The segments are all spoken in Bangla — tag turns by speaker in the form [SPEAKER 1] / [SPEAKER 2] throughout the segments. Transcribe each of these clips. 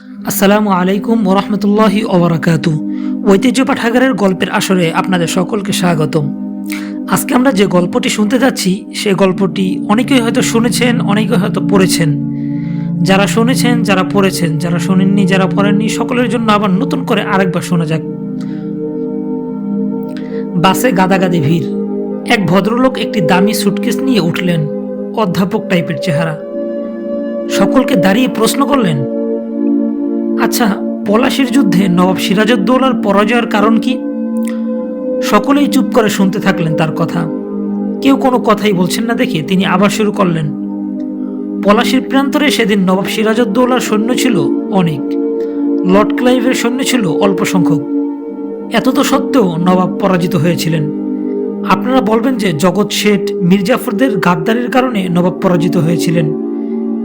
[SPEAKER 1] আসসালামু আলাইকুম ওরহমতুল্লাহি ওবরাকাতু। ঐতিহ্য পাঠাগারের গল্পের আসরে আপনাদের সকলকে স্বাগতম। আজকে আমরা যে গল্পটি শুনতে যাচ্ছি, সে গল্পটি অনেকেই হয়তো শুনেছেন অনেকে হয়তো পড়েছেন। যারা শুনেছেন, যারা পড়েছেন, যারা শোনেননি, যারা পড়েননি, সকলের জন্য আবার নতুন করে আরেকবার শোনা যাক। বাসে গাদাগাদি ভিড়। এক ভদ্রলোক একটি দামি সুটকেস নিয়ে উঠলেন, অধ্যাপক টাইপের চেহারা। সকলকে দাঁড়িয়ে প্রশ্ন করলেন আচ্ছা পলাশির যুদ্ধে নবাব সিরাজউদ্দৌলার পরাজয়ের কারণ কি? সকলেই চুপ করে শুনতে থাকলেন তার কথা। কেউ কোনো কথাই বলছেন না দেখে তিনি আবার শুরু করলেন। পলাশির প্রান্তরে সেদিন নবাব সিরাজউদ্দৌলার সৈন্য ছিল অনেক। লর্ড ক্লাইভের সৈন্য ছিল অল্প সংখ্যক। এত তো সত্ত্বেও নবাব পরাজিত হয়েছিলেন। আপনারা বলবেন যে জগৎ শেঠ মির্জাফরদের গাদ্দারের কারণে নবাব পরাজিত হয়েছিলেন।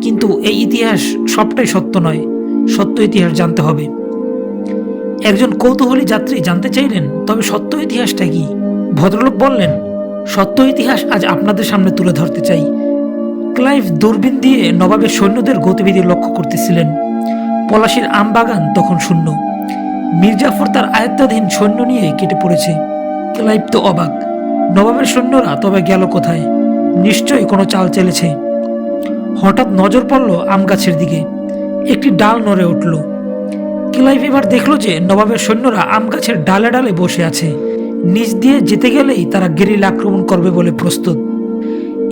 [SPEAKER 1] কিন্তু এই ইতিহাস সবটাই সত্য নয়। সত্য ইতিহাস জানতে হবে। একজন কৌতূহলী যাত্রী জানতে চাইলেন, তবে সত্য ইতিহাসটা কি? ভদ্রলোক বললেন, সত্য ইতিহাস আজ আপনাদের সামনে তুলে ধরতে চাই। ক্লাইভ দূরবীন দিয়ে নবাবের সৈন্যদের গতিবিধি লক্ষ্য করতেছিলেন। পলাশির আমবাগান তখন শূন্য। মির্জাফর তার আয়ত্তাধীন সৈন্য নিয়ে কেটে পড়েছে। ক্লাইভ তো অবাক। নবাবের সৈন্যরা তবে গেল কোথায়? নিশ্চয়ই কোনো চাল চেলেছে। হঠাৎ নজর পড়ল আম গাছের দিকে। একটি ডাল নড়ে উঠল। ক্লাইভ এবার দেখল যে নবাবের সৈন্যরা আম গাছের ডালে ডালে বসে আছে। নিচ দিয়ে যেতে গেলেই তারা গেরিল আক্রমণ করবে বলে প্রস্তুত।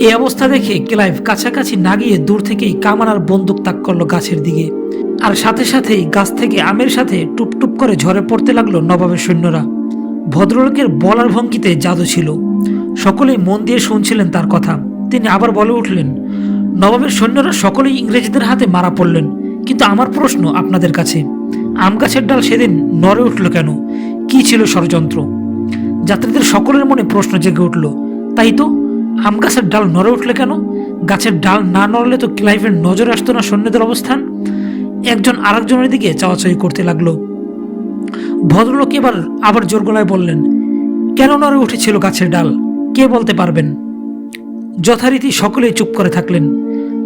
[SPEAKER 1] এই অবস্থা দেখে ক্লাইভ কাছাকাছি না গিয়ে দূর থেকেই কামানার বন্দুক তাক করল গাছের দিকে। আর সাথে সাথেই গাছ থেকে আমের সাথে টুপটুপ করে ঝরে পড়তে লাগল নবাবের সৈন্যরা। ভদ্রলোকের বলার ভঙ্গিতে জাদু ছিল। সকলেই মন দিয়ে শুনছিলেন তার কথা। তিনি আবার বলে উঠলেন, নবাবের সৈন্যরা সকলেই ইংরেজদের হাতে মারা পড়লেন। কিন্তু আমার প্রশ্ন আপনাদের কাছে। আম গাছের ডাল সেদিন নড়ে উঠল কেন? কি ছিল ষড়যন্ত্র? যাত্রীদের সকলের মনে প্রশ্ন জেগে উঠল, তাই তো? আম গাছের ডাল নড়ে উঠলে কেন? গাছের ডাল না নড়লে তো ক্লাইভের নজর আসতো না সৈন্যদের অবস্থান? একজন আরেকজনের দিকে চাওয়াচাই করতে লাগল। ভদ্রলোক এবার আবার জোর গলায় বললেন, কেন নড়ে উঠেছিল গাছের ডাল? কে বলতে পারবেন? যথারীতি সকলেই চুপ করে থাকলেন।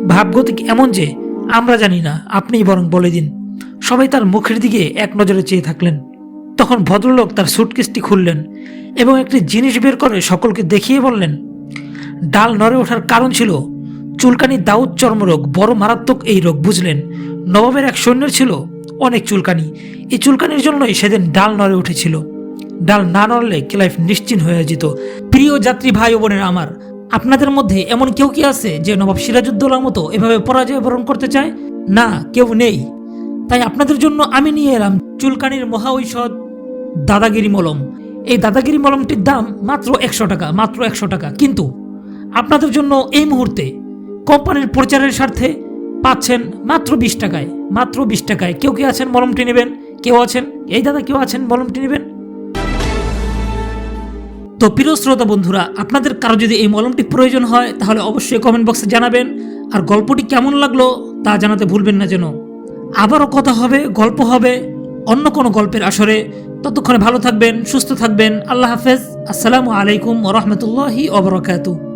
[SPEAKER 1] ভাবগতিক এমন যে আমরা জানি না, আপনিই বরং বলে দিন। সবাই তার মুখের দিকে এক নজরে চেয়ে থাকলেন। তখন ভদ্রলোক তার সুটকেসটি খুললেন এবং একটি জিনিস বের করে সকলকে দেখিয়ে বললেন, ডাল নড়ে ওঠার কারণ ছিল, চুলকানি দাউদ চর্মরোগ বড় মারাত্মক এই রোগ, বুঝলেন? নবাবের এক সৈন্যের ছিল অনেক চুলকানি। এই চুলকানির জন্যই সেদিন ডাল নড়ে উঠেছিল। ডাল না নড়লে ক্লাইফ নিশ্চিন্ত হয়ে যেত। প্রিয় যাত্রী ভাই বোনেরা আমার আপনাদের মধ্যে এমন কেউ কি আছে যে নবাব সিরাজউদ্দৌলার মতো এভাবে পরাজয় বরণ করতে চায়? না, কেউ নেই। তাই আপনাদের জন্য আমি নিয়ে এলাম চুলকানির মহা ঔষধ দাদাগিরি মলম। এই দাদাগিরি মলমটির দাম মাত্র একশো টাকা, মাত্র একশো টাকা। কিন্তু আপনাদের জন্য এই মুহূর্তে কোম্পানির প্রচারের স্বার্থে পাচ্ছেন মাত্র বিশ টাকায়, মাত্র বিশ টাকায়। কেউ কি আছেন মলমটি নেবেন? কেউ আছেন? এই দাদা, কেউ আছেন মলমটি নেবেন? তো প্রিয় শ্রোতা বন্ধুরা, আপনাদের কারও যদি এই মলমটি প্রয়োজন হয়, তাহলে অবশ্যই কমেন্ট বক্সে জানাবেন। আর গল্পটি কেমন লাগল, তা জানাতে ভুলবেন না যেন। আবারও কথা হবে, গল্প হবে অন্য কোনো গল্পের আসরে। ততক্ষণে ভালো থাকবেন, সুস্থ থাকবেন। আল্লাহ হাফেজ। আসসালামু আলাইকুম ওরহমতুল্লাহি ওবরাকাতু